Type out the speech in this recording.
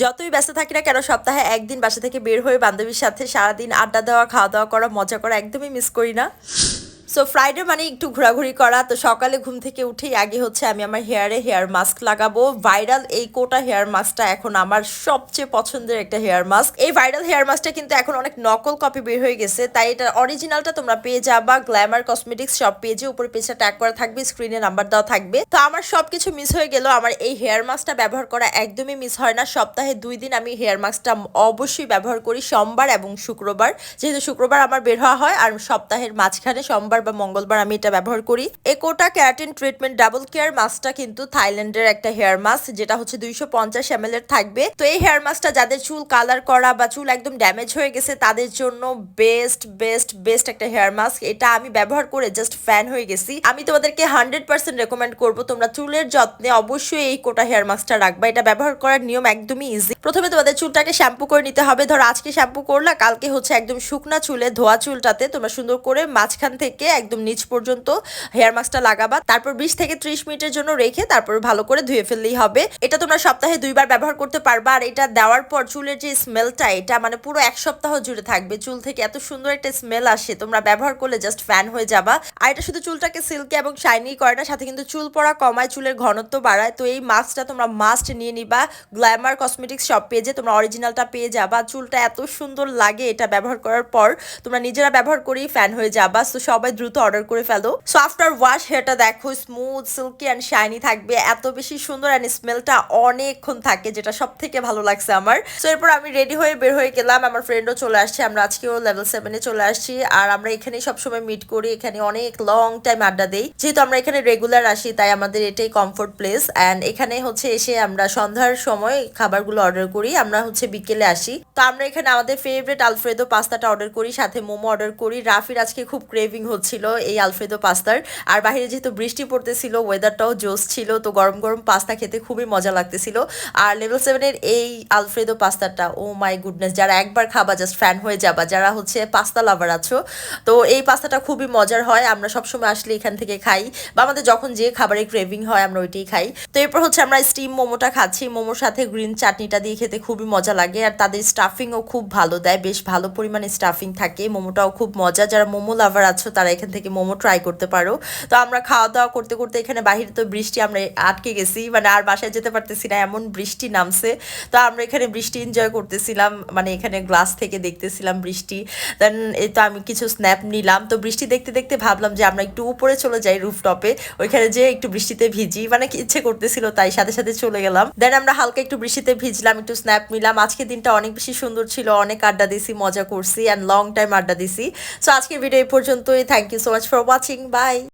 যতই ব্যস্ত থাকি না কেন, সপ্তাহে একদিন বাসা থেকে বের হয়ে বান্ধবীর সাথে সারাদিন আড্ডা দেওয়া, খাওয়া দাওয়া করা, মজা করা একদমই মিস করি না। সো ফ্রাইডে মানে একটু ঘোরাঘুরি করা। তো সকালে ঘুম থেকে উঠেই আগে হচ্ছে আমি আমার হেয়ারে হেয়ার মাস্ক লাগাবো। ভাইরাল এই কোটা হেয়ার মাস্কটা এখন আমার সবচেয়ে পছন্দের একটা হেয়ার মাস্ক এই ভাইরাল হেয়ার মাস্কটা কিন্তু এখন অনেক নকল কপি বের হয়ে গেছে। তাই এটা অরিজিনালটা তোমরা পেয়ে যাবা। গ্ল্যামার কসমেটিক্স সব পেজে উপরে পেজটা ট্যাগ করা থাকবে স্ক্রিনে নাম্বার দেওয়া থাকবে। তো আমার সবকিছু মিস হয়ে গেল। আমার এই হেয়ার মাস্কটা ব্যবহার করা একদমই মিস হয় না। সপ্তাহে দুই দিন আমি হেয়ার মাস্কটা অবশ্যই ব্যবহার করি, সোমবার এবং শুক্রবার। যেহেতু শুক্রবার আমার বের হওয়া হয়, আর সপ্তাহের মাঝখানে সোমবার বা মঙ্গলবার আমি এটা ব্যবহার করি। একোটা ক্যারাটিন ট্রিটমেন্ট ডাবল কেয়ার মাস্কটা কিন্তু থাইল্যান্ডের একটা হেয়ার মাস্ক যেটা হচ্ছে দুইশো পঞ্চাশ এম এর থাকবে। তো এই হেয়ার মাস্কটা যাদের চুল কালার করা বা চুল একদম ড্যামেজ হয়ে গেছে, তাদের জন্য বেস্ট বেস্ট বেস্ট একটা হেয়ার মাস্ক এটা আমি ব্যবহার করে জাস্ট ফ্যান হয়ে গেছি। আমি তোমাদেরকে হান্ড্রেড পার্সেন্ট রেকমেন্ড করব। তোমরা চুলের যত্নে অবশ্যই এই কোটা হেয়ার মাস্কটা রাখবা। এটা ব্যবহার করার নিয়ম একদমই ইজি প্রথমে তোমাদের চুলটাকে শ্যাম্পু করে নিতে হবে। ধরো আজকে শ্যাম্পু করলা, কালকে হচ্ছে একদম শুকনা চুলে ধোয়া চুলটাতে তোমরা সুন্দর করে মাঝখান থেকে একদম নিচ পর্যন্ত হেয়ার মাস্কটা লাগাবা। তারপর বিশ থেকে ত্রিশ মিনিটের জন্য রেখে তারপর ভালো করে ধুয়ে ফেললেই হবে। এটা তোমরা সপ্তাহে দুইবার ব্যবহার করতে পারবা। আর এটা দেওয়ার পর চুলের যে স্মেলটা এটা মানে পুরো এক সপ্তাহ জুড়ে থাকবে। চুল থেকে এত সুন্দর একটা স্মেল আসে, তোমরা ব্যবহার করলে জাস্ট ফ্যান হয়ে যাবা। আর এটা শুধু চুলটাকে সিল্কি এবং শাইনি করে না, সাথে কিন্তু চুল পড়া কমায়, চুলের ঘনত্ব বাড়ায়। তো এই মাস্কটা তোমরা মাস্ট নিয়ে নিবা। গ্ল্যামার কসমেটিক্স সব পেজে তোমরা অরিজিনালটা পেয়ে যাবা। চুলটা এত সুন্দর লাগে এটা ব্যবহার করার পর। তোমরা নিজেরা ব্যবহার করেই ফ্যান হয়ে যাবা। তো সবাই দ্রুত অর্ডার করে ফেলো। সো আফটার ওয়াশ হেয়ারটা দেখো স্মুথ সিল্কি অ্যান্ড শাইনি থাকবে। এত বেশি সুন্দর অ্যান্ড স্মেলটা অনেকক্ষণ থাকে, যেটা সব থেকে ভালো লাগছে আমার। সো এরপর আমি রেডি হয়ে বের হয়ে গেলাম। আমার ফ্রেন্ডও চলে আসছে। আমরা আজকেও লেভেল সেভেনে চলে আসছি। আর আমরা এখানেই সবসময় মিট করি। এখানে অনেক লং টাইম আড্ডা দেই। যেহেতু আমরা এখানে রেগুলার আসি, তাই আমাদের এটাই কমফোর্ট প্লেস অ্যান্ড এখানে হচ্ছে এসে আমরা সন্ধ্যার সময় খাবারগুলো অর্ডার করি, আমরা হচ্ছে বিকেলে আসি। তো আমরা এখানে আমাদের ফেভারিট আলফ্রেদো পাস্তাটা অর্ডার করি, সাথে মোমো অর্ডার করি। রাফির আজকে খুব ক্রেভিং হচ্ছিল এই আলফ্রেদো পাস্তার। আর বাইরে যেহেতু বৃষ্টি পড়তেছিল ওয়েদারটাও জোস ছিল, তো গরম গরম পাস্তা খেতে খুবই মজা লাগতেছিল। আর লেভেল সেভেনের এই আলফ্রেদো পাস্তাটা ও মাই গুডনেস যারা একবার খাবা জাস্ট ফ্যান হয়ে যাবা, যারা হচ্ছে পাস্তা লাভার আছো, তো এই পাস্তাটা খুবই মজার হয়, আমরা সবসময় আসলে এখান থেকে খাই। বা আমাদের যখন যে খাবারের ক্রেভিং হয়, আমরা ওইটাই খাই। তো এরপর হচ্ছে আমরা স্টিম মোমোটা খাচ্ছি, মোমোর সাথে গ্রিন চাটনিটা দিয়ে খেতে খুবই মজা লাগে আর তাদের স্টাফিংও খুব ভালো দেয়, বেশ ভালো পরিমাণে স্টাফিং থাকে। মোমোটাও খুব মজা, যারা মোমো লাভার আছো তারা এখান থেকে মোমো ট্রাই করতে পারো। তো আমরা খাওয়া দাওয়া করতে করতে এখানে বাহিরে তো বৃষ্টি আমরা আটকে গেছি মানে আর বাসায় যেতে পারতেছি না, এমন বৃষ্টি নামছে। তো আমরা এখানে বৃষ্টি এনজয় করতেছিলাম মানে এখানে গ্লাস থেকে দেখতেছিলাম বৃষ্টি। দেন এই তো আমি কিছু স্ন্যাপ নিলাম। তো বৃষ্টি দেখতে দেখতে ভাবলাম যে আমরা একটু উপরে চলে যাই রুফটপে ওইখানে যে একটু বৃষ্টিতে ভিজি। মানে ইচ্ছে করতেছিল তাই সাথে সাথে চলে গেলাম। দেন আমরা হালকা একটু বৃষ্টিতে ভিজলাম একটু স্ন্যাপ নিলাম আজকের দিনটা অনেক বেশি সুন্দর ছিল, অনেক আড্ডা দিছি, মজা করছি অ্যান্ড লং টাইম আড্ডা দিছি। সো আজকের ভিডিও এই পর্যন্তই। Thank you so much for watching bye